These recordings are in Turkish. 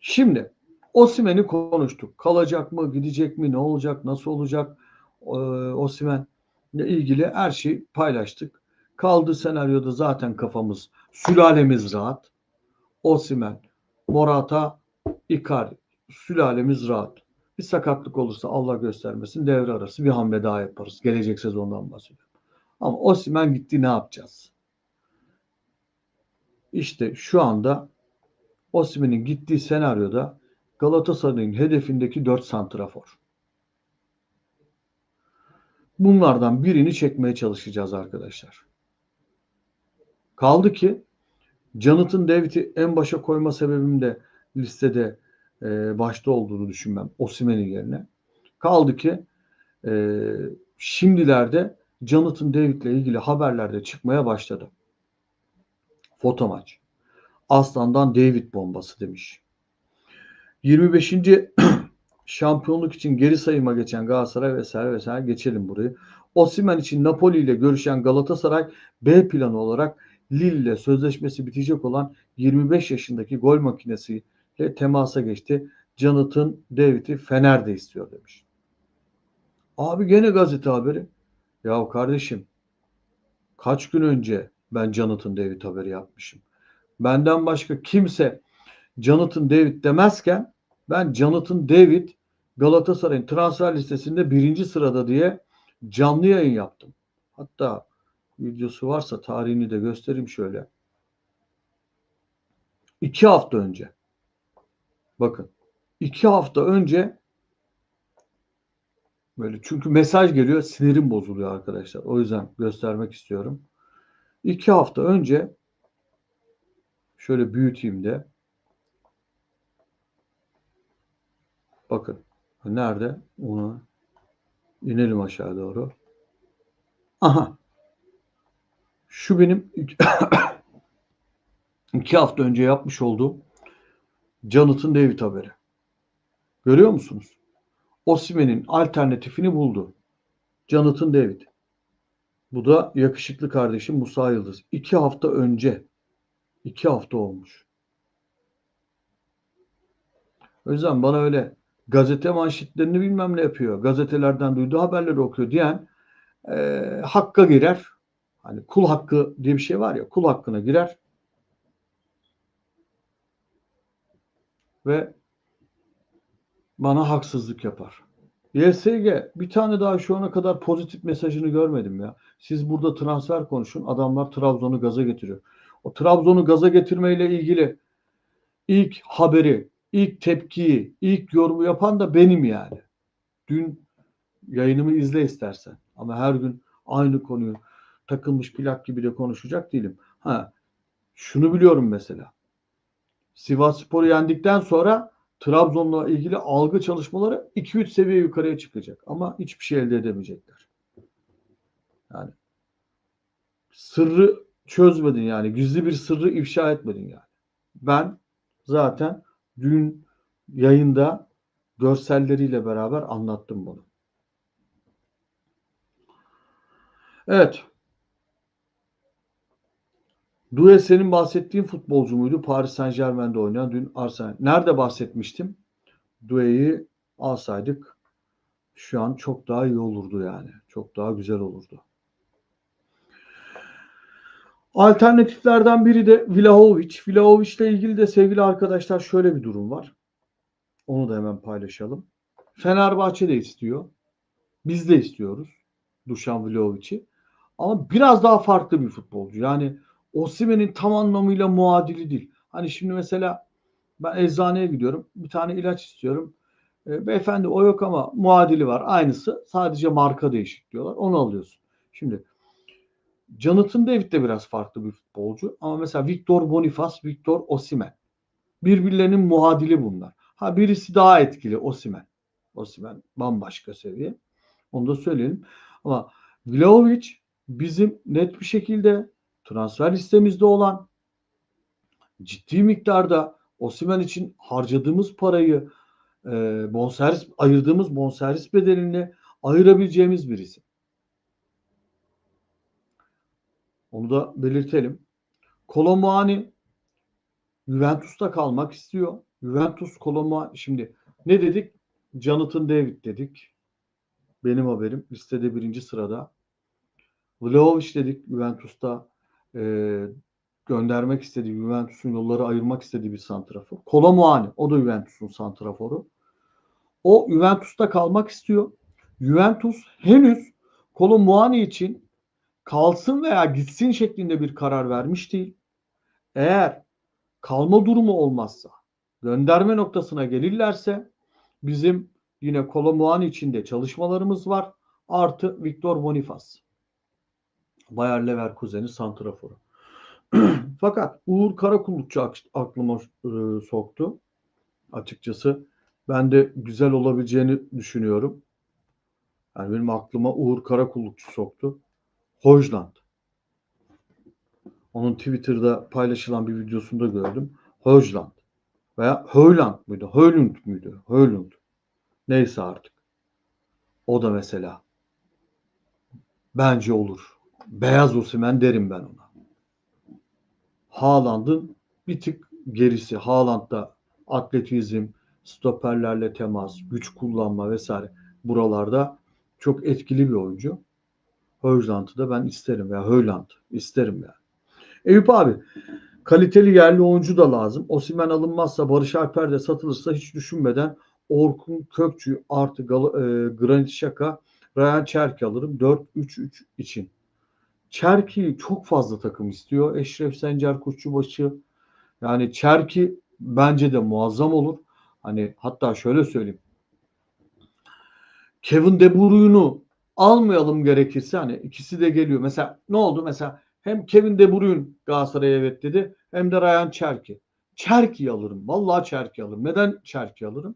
Şimdi Osimen'i konuştuk. Kalacak mı, gidecek mi, ne olacak, nasıl olacak? Ee, Osimen'le ilgili her şeyi paylaştık. Kaldığı senaryoda zaten kafamız, sülalemiz rahat. Osimen, Morata, Icardi. Sülalemiz rahat. Bir sakatlık olursa Allah göstermesin devre arası bir hamle daha yaparız. Gelecek sezondan bahsediyorum. Ama Osimen gitti ne yapacağız? İşte şu anda Osimen'in gittiği senaryoda Galatasaray'ın hedefindeki 4 santrafor. Bunlardan birini çekmeye çalışacağız arkadaşlar. Kaldı ki Jonathan David'i en başa koyma sebebim de listede e, başta olduğunu düşünmem Osimen'in yerine. Kaldı ki e, şimdilerde Jonathan David'le ilgili haberlerde çıkmaya başladı. Foto maç. Aslan'dan David bombası demiş. 25. şampiyonluk için geri sayıma geçen Galatasaray vesaire vesaire geçelim burayı. Osimen için Napoli ile görüşen Galatasaray B planı olarak Lille sözleşmesi bitecek olan 25 yaşındaki gol makinesiyle temasa geçti. Jonathan David'i Fener'de istiyor demiş. Abi gene gazete haberi. Ya kardeşim kaç gün önce ben Jonathan David haberi yapmışım. Benden başka kimse Jonathan David demezken ben Jonathan David Galatasaray'ın transfer listesinde birinci sırada diye canlı yayın yaptım. Hatta videosu varsa tarihini de göstereyim şöyle. İki hafta önce. Bakın. iki hafta önce böyle çünkü mesaj geliyor sinirim bozuluyor arkadaşlar. O yüzden göstermek istiyorum. İki hafta önce şöyle büyüteyim de bakın nerede onu inelim aşağı doğru. Aha şu benim iki hafta önce yapmış olduğum Jonathan David haberi. Görüyor musunuz? Osimen'in alternatifini buldu. Jonathan David. Bu da yakışıklı kardeşim Musa Yıldız. İki hafta önce. İki hafta olmuş. O yüzden bana öyle gazete manşetlerini bilmem ne yapıyor. Gazetelerden duyduğu haberleri okuyor diyen e, hakka girer. Hani kul hakkı diye bir şey var ya kul hakkına girer. Ve bana haksızlık yapar. YSG bir tane daha şu ana kadar pozitif mesajını görmedim ya. Siz burada transfer konuşun. Adamlar Trabzon'u gaza getiriyor. O Trabzon'u gaza getirmeyle ilgili ilk haberi, ilk tepkiyi, ilk yorumu yapan da benim yani. Dün yayınımı izle istersen. Ama her gün aynı konuyu takılmış plak gibi de konuşacak değilim. Ha, şunu biliyorum mesela. Sivas Spor'u yendikten sonra Trabzon'la ilgili algı çalışmaları 2-3 seviye yukarıya çıkacak. Ama hiçbir şey elde edemeyecekler. Yani sırrı çözmedin yani. Gizli bir sırrı ifşa etmedin yani. Ben zaten dün yayında görselleriyle beraber anlattım bunu. Evet. Doué senin bahsettiğin futbolcu muydu? Paris Saint Germain'de oynayan dün Arsenal. Nerede bahsetmiştim? Doué'yi alsaydık şu an çok daha iyi olurdu yani. Çok daha güzel olurdu. Alternatiflerden biri de Vlahovic. Vlahovic ile ilgili de sevgili arkadaşlar şöyle bir durum var. Onu da hemen paylaşalım. Fenerbahçe de istiyor. Biz de istiyoruz. Dušan Vlahovic'i. Ama biraz daha farklı bir futbolcu. Yani Osimhen'in tam anlamıyla muadili değil. Hani şimdi mesela ben eczaneye gidiyorum. Bir tane ilaç istiyorum. E, beyefendi o yok ama muadili var. Aynısı. Sadece marka değişik diyorlar. Onu alıyorsun. Şimdi Jonathan David de biraz farklı bir futbolcu. Ama mesela Victor Bonifaz, Victor Osimen. Birbirlerinin muadili bunlar. Ha birisi daha etkili Osimen. Osimen bambaşka seviye. Onu da söyleyelim. Ama Vlahovic bizim net bir şekilde transfer listemizde olan ciddi miktarda Osimen için harcadığımız parayı e, bonservis ayırdığımız bonservis bedelini ayırabileceğimiz birisi. Onu da belirtelim. Kolomuani Juventus'ta kalmak istiyor. Juventus Koloma şimdi ne dedik? Jonathan David dedik. Benim haberim listede birinci sırada. Vlahovic dedik Juventus'ta e, göndermek istediği, Juventus'un yolları ayırmak istediği bir santrafor. Kolomuani o da Juventus'un santraforu. O Juventus'ta kalmak istiyor. Juventus henüz Kolomuani için kalsın veya gitsin şeklinde bir karar vermiş değil. Eğer kalma durumu olmazsa, gönderme noktasına gelirlerse bizim yine Kolomuani içinde çalışmalarımız var. Artı Victor Bonifaz. Bayer Leverkusen'in santraforu. Fakat Uğur Karakullukçu aklıma e, soktu. Açıkçası ben de güzel olabileceğini düşünüyorum. Yani benim aklıma Uğur Karakullukçu soktu. Hojland. Onun Twitter'da paylaşılan bir videosunda gördüm. Hojland. Veya Höyland mıydı? Höylund müydü? Höylund. Neyse artık. O da mesela. Bence olur. Beyaz Osimen derim ben ona. Haaland'ın bir tık gerisi. Haaland'da atletizm, stoperlerle temas, güç kullanma vesaire buralarda çok etkili bir oyuncu. Hojland'ı da ben isterim veya Höyland isterim yani. Eyüp abi kaliteli yerli oyuncu da lazım. Osimen alınmazsa Barış Alper de satılırsa hiç düşünmeden Orkun Kökçü artı Gal- e, Granit Şaka Ryan Çerki alırım 4-3-3 için. Çerki çok fazla takım istiyor. Eşref Sencer Kuşçubaşı yani Çerki bence de muazzam olur. Hani hatta şöyle söyleyeyim. Kevin De Bruyne'u almayalım gerekirse hani ikisi de geliyor. Mesela ne oldu? Mesela hem Kevin De Bruyne Galatasaray'a evet dedi hem de Ryan Çerki. Çerki alırım. Vallahi Çerki alırım. Neden Çerki alırım?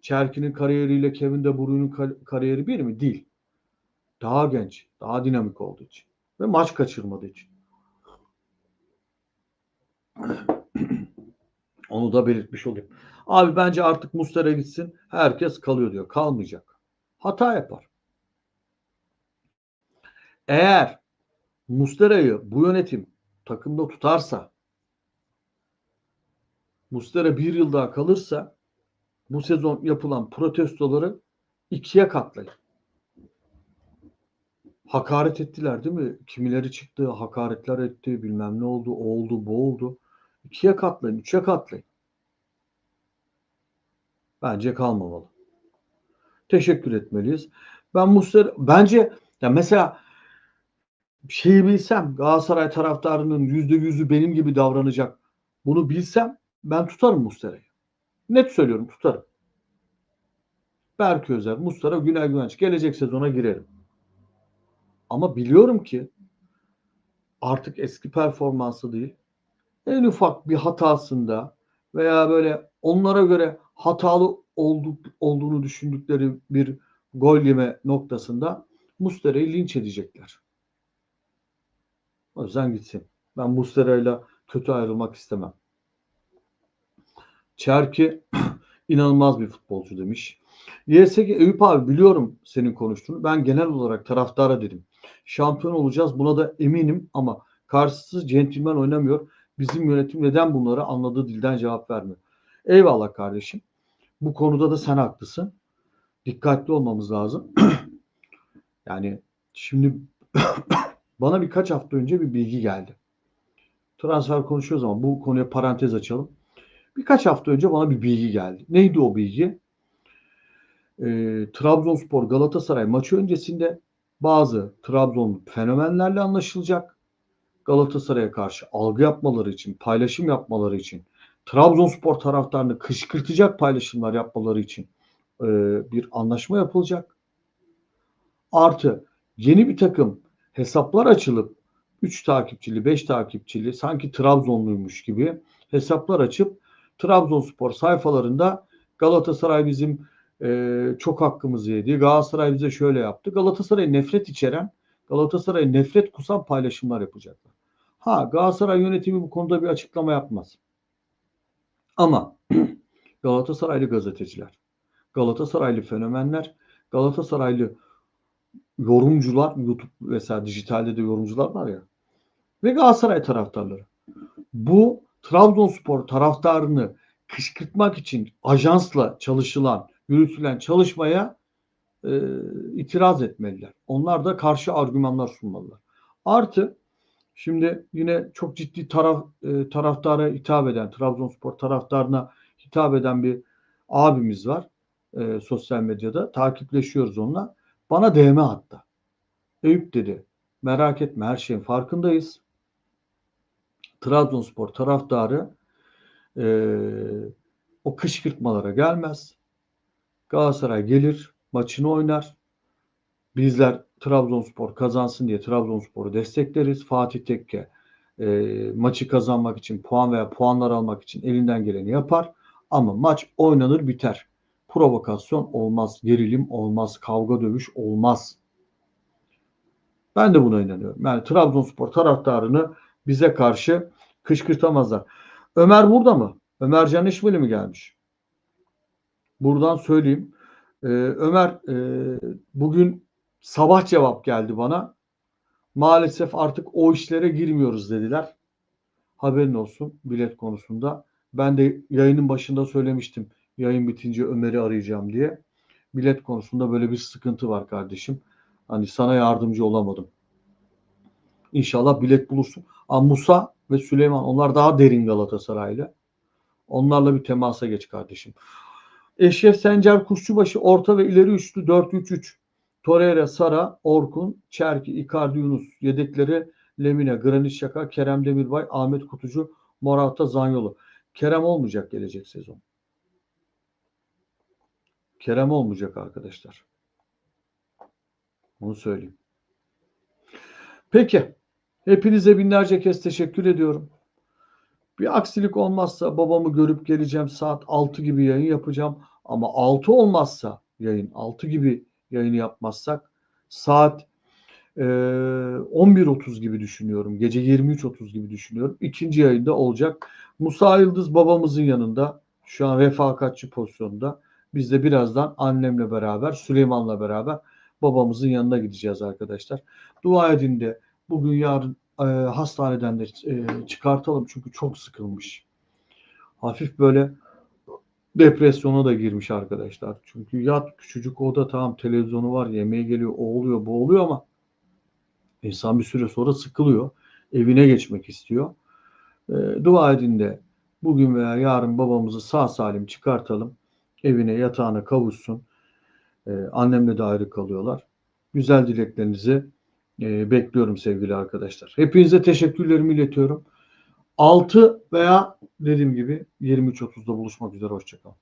Çerki'nin kariyeriyle Kevin De Bruyne'un kariyeri bir mi? Değil. Daha genç, daha dinamik olduğu için ve maç kaçırmadığı için. Onu da belirtmiş olayım. Abi bence artık Mustera gitsin. Herkes kalıyor diyor. Kalmayacak. Hata yapar. Eğer Mustera'yı bu yönetim takımda tutarsa Mustera bir yıl daha kalırsa bu sezon yapılan protestoları ikiye katlayın. Hakaret ettiler değil mi? Kimileri çıktı, hakaretler etti, bilmem ne oldu, o oldu, bu oldu. İkiye katlayın, üçe katlayın. Bence kalmamalı. Teşekkür etmeliyiz. Ben Muslera, bence ya mesela şeyi bilsem Galatasaray taraftarının yüzde yüzü benim gibi davranacak. Bunu bilsem ben tutarım Muslera'yı. Net söylüyorum tutarım. Berk Özer, Mustara, Güney Güvenç gelecek sezona girerim. Ama biliyorum ki artık eski performansı değil. En ufak bir hatasında veya böyle onlara göre hatalı olduk, olduğunu düşündükleri bir gol yeme noktasında Mustera'yı linç edecekler. O yüzden gitsin. Ben Mustera'yla kötü ayrılmak istemem. Çerki inanılmaz bir futbolcu demiş. YSG Eyüp abi biliyorum senin konuştuğunu. Ben genel olarak taraftara dedim. Şampiyon olacağız buna da eminim ama karşısız centilmen oynamıyor. Bizim yönetim neden bunları anladığı dilden cevap vermiyor. Eyvallah kardeşim. Bu konuda da sen haklısın. Dikkatli olmamız lazım. yani şimdi bana birkaç hafta önce bir bilgi geldi. Transfer konuşuyoruz ama bu konuya parantez açalım. Birkaç hafta önce bana bir bilgi geldi. Neydi o bilgi? E, Trabzonspor Galatasaray maçı öncesinde bazı Trabzon fenomenlerle anlaşılacak. Galatasaray'a karşı algı yapmaları için, paylaşım yapmaları için, Trabzonspor taraftarını kışkırtacak paylaşımlar yapmaları için e, bir anlaşma yapılacak. Artı yeni bir takım hesaplar açılıp 3 takipçili, 5 takipçili sanki Trabzonluymuş gibi hesaplar açıp Trabzonspor sayfalarında Galatasaray bizim e, çok hakkımızı yedi. Galatasaray bize şöyle yaptı. Galatasaray nefret içeren, Galatasaray nefret kusan paylaşımlar yapacaklar. Ha Galatasaray yönetimi bu konuda bir açıklama yapmaz. Ama Galatasaraylı gazeteciler, Galatasaraylı fenomenler, Galatasaraylı yorumcular, YouTube vesaire dijitalde de yorumcular var ya ve Galatasaray taraftarları. Bu Trabzonspor taraftarını kışkırtmak için ajansla çalışılan, yürütülen çalışmaya e, itiraz etmeliler. Onlar da karşı argümanlar sunmalılar. Artı şimdi yine çok ciddi taraf e, taraftara hitap eden, Trabzonspor taraftarına hitap eden bir abimiz var e, sosyal medyada. Takipleşiyoruz onunla. Bana DM attı. Eyüp dedi. Merak etme her şeyin farkındayız. Trabzonspor taraftarı e, o kışkırtmalara gelmez. Galatasaray gelir, maçını oynar. Bizler Trabzonspor kazansın diye Trabzonspor'u destekleriz. Fatih Tekke e, maçı kazanmak için puan veya puanlar almak için elinden geleni yapar. Ama maç oynanır biter. Provokasyon olmaz, gerilim olmaz, kavga dövüş olmaz. Ben de buna inanıyorum. Yani Trabzonspor taraftarını bize karşı kışkırtamazlar. Ömer burada mı? Ömer Can İşbili mi gelmiş? Buradan söyleyeyim. Ee, Ömer e, bugün sabah cevap geldi bana. Maalesef artık o işlere girmiyoruz dediler. Haberin olsun bilet konusunda. Ben de yayının başında söylemiştim. Yayın bitince Ömer'i arayacağım diye. Bilet konusunda böyle bir sıkıntı var kardeşim. Hani sana yardımcı olamadım. İnşallah bilet bulursun. Ama Musa ve Süleyman onlar daha derin Galatasaraylı. Onlarla bir temasa geç kardeşim. Eşref Sencer Kuşçubaşı orta ve ileri üçlü 4-3-3. Torreira, Sara, Orkun, Çerki, Icardi, Yunus. Yedekleri Lemine, Granit Şaka, Kerem Demirbay, Ahmet Kutucu, Morata, Zanyolu. Kerem olmayacak gelecek sezon. Kerem olmayacak arkadaşlar. Onu söyleyeyim. Peki. Hepinize binlerce kez teşekkür ediyorum. Bir aksilik olmazsa babamı görüp geleceğim. Saat 6 gibi yayın yapacağım. Ama 6 olmazsa yayın 6 gibi yayını yapmazsak saat e, 11.30 gibi düşünüyorum. Gece 23.30 gibi düşünüyorum. İkinci yayında olacak. Musa Yıldız babamızın yanında. Şu an refakatçi pozisyonda. Biz de birazdan annemle beraber, Süleyman'la beraber babamızın yanına gideceğiz arkadaşlar. Dua edin de bugün yarın e, hastaneden de e, çıkartalım çünkü çok sıkılmış. Hafif böyle depresyona da girmiş arkadaşlar. Çünkü yat küçücük oda tamam televizyonu var yemeğe geliyor o oluyor bu oluyor ama insan bir süre sonra sıkılıyor. Evine geçmek istiyor. E, dua edin de bugün veya yarın babamızı sağ salim çıkartalım. Evine yatağına kavuşsun. E, annemle de ayrı kalıyorlar. Güzel dileklerinizi e, bekliyorum sevgili arkadaşlar. Hepinize teşekkürlerimi iletiyorum. 6 veya dediğim gibi 23.30'da buluşmak üzere. Hoşçakalın.